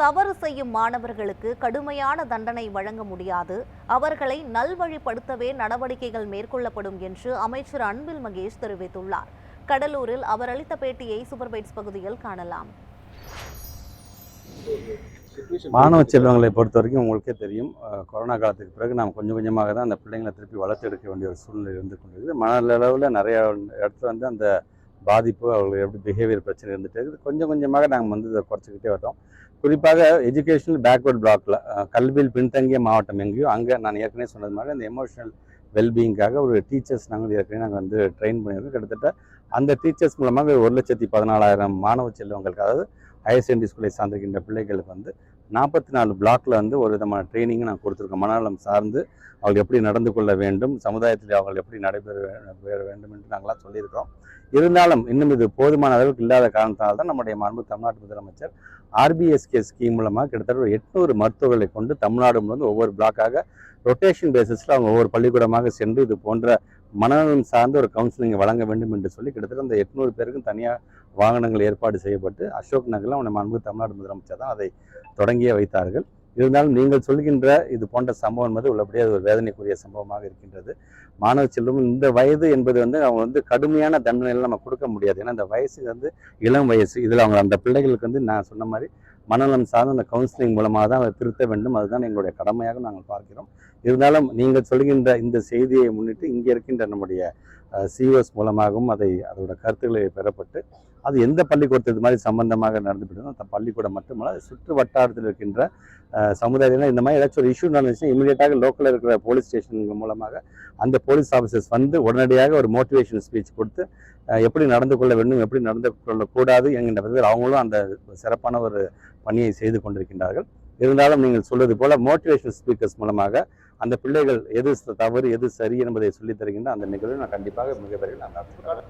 தவறு செய்யும் மாணவர்களுக்கு கடுமையான தண்டனை வழங்க முடியாது. அவர்களை நல்வழிப்படுத்தவே நடவடிக்கைகள் மேற்கொள்ளப்படும் என்று அமைச்சர் அன்பில் மகேஷ் தெரிவித்துள்ளார். கடலூரில் அவர் அளித்த பேட்டியை சூப்பர்பைட்ஸ் பகுதியில் காணலாம். மாணவ செல்வங்களை பொறுத்த வரைக்கும் உங்களுக்கே தெரியும் கொரோனா காலத்துக்கு பிறகு நாம் கொஞ்சம் கொஞ்சமாக தான் அந்த பிள்ளைங்களை திருப்பி வளர்த்து எடுக்க வேண்டிய ஒரு சூழ்நிலை இருந்து கொண்டிருக்குது. மனதளவில் நிறைய இடத்துல வந்து அந்த பாதிப்பு அவர்களுக்கு எப்படி பிஹேவியர் பிரச்சனை இருந்துட்டு இருக்குது. கொஞ்சம் கொஞ்சமாக நாங்கள் வந்து இதை குறைச்சிக்கிட்டே வரோம். குறிப்பாக எஜுகேஷனல் பேக்வர்ட் பிளாக்ல கல்வியில் பின்தங்கிய மாவட்டம் எங்கேயோ அங்கே நான் ஏற்கனவே சொன்னது மாதிரி அந்த எமோஷனல் வெல்பீயிங்காக ஒரு டீச்சர்ஸ் நாங்கள் ஏற்கனவே நாங்கள் வந்து ட்ரெயின் பண்ணியிருக்கோம். கிட்டத்தட்ட அந்த டீச்சர்ஸ் மூலமாக ஒரு லட்சத்தி பதினாலாயிரம் மாணவ செல்வங்களுக்கு அதாவது ஹையர் செகண்டரி ஸ்கூலை சார்ந்திருக்கின்ற பிள்ளைகளுக்கு வந்து நாற்பத்தி நாலு பிளாக்ல வந்து ஒரு விதமான ட்ரைனிங் நான் கொடுத்துருக்கோம் மனநலம் சார்ந்து அவர்கள் எப்படி நடந்து கொள்ள வேண்டும் சமுதாயத்தில் அவர்கள் எப்படி நடைபெற பெற வேண்டும் என்று நாங்களாம் சொல்லியிருக்கிறோம். இருந்தாலும் இன்னும் இது போதுமான அளவுக்கு இல்லாத காரணத்தால் தான் நம்முடைய மாண்பு தமிழ்நாட்டு முதலமைச்சர் ஆர்பிஎஸ்கே ஸ்கீம் மூலமாக கிட்டத்தட்ட ஒரு எட்நூறு மருத்துவர்களை கொண்டு தமிழ்நாடு முழுவதும் ஒவ்வொரு பிளாக்காக ரொட்டேஷன் பேசிஸில் அவங்க ஒவ்வொரு பள்ளிக்கூடமாக சென்று இது போன்ற மனநலம் சார்ந்த ஒரு கவுன்சிலிங் வழங்க வேண்டும் என்று சொல்லி கிட்டத்தட்ட அந்த எட்நூறு பேருக்கும் தனியாக வாகனங்கள் ஏற்பாடு செய்யப்பட்டு அசோக் நகரில் அவனை மாண்பு தமிழ்நாடு முதலமைச்சர் தான் அதை தொடங்கியே வைத்தார்கள். இருந்தாலும் நீங்கள் சொல்கின்ற இது போன்ற சம்பவம் என்பது உள்ளபடியே அது ஒரு வேதனைக்குரிய சம்பவமாக இருக்கின்றது. மாணவ செல்வம் இந்த வயது என்பது வந்து அவங்க வந்து கடுமையான தண்டனைகள் நம்ம கொடுக்க முடியாது. ஏன்னா இந்த வயசு வந்து இளம் வயசு. இதில் அவங்க அந்த பிள்ளைகளுக்கு வந்து நான் சொன்ன மாதிரி மனநலம் சார்ந்த அந்த கவுன்சிலிங் மூலமாக தான் அதை திருத்த வேண்டும். அதுதான் எங்களுடைய கடமையாக நாங்கள் பார்க்கிறோம். இருந்தாலும் நீங்கள் சொல்கின்ற இந்த செய்தியை முன்னிட்டு இங்கே இருக்கின்ற நம்முடைய சிஓஸ் மூலமாகவும் அதை அதோட கருத்துக்களை பெறப்பட்டு அது எந்த பள்ளிக்கூடத்து இது மாதிரி சம்பந்தமாக நடந்துவிட்டதோ அந்த பள்ளிக்கூடம் மட்டுமல்ல சுற்று வட்டாரத்தில் இருக்கின்ற அஹ், சமுதாயத்தில் இந்த மாதிரி ஏதாச்சும் ஒரு இஷ்யூ நடந்துச்சுன்னா இமீடியட்டாக லோக்கலில் இருக்கிற போலீஸ் ஸ்டேஷன் மூலமாக அந்த போலீஸ் ஆஃபீஸர்ஸ் வந்து உடனடியாக ஒரு மோட்டிவேஷன் ஸ்பீச் கொடுத்து எப்படி நடந்து கொள்ள வேண்டும் எப்படி நடந்து கொள்ளக்கூடாது என்கின்ற விதத்தில் அவங்களும் அந்த சிறப்பான ஒரு பணியை செய்து கொண்டிருக்கின்றார்கள். இருந்தாலும் நீங்கள் சொல்வது போல மோட்டிவேஷன் ஸ்பீக்கர்ஸ் மூலமாக அந்த பிள்ளைகள் எது தவறு எது சரி என்பதை சொல்லித் தருகின்ற அந்த நிகழ்வு நான் கண்டிப்பாக மிக விரைவில் நான் நடத்துகிறேன்.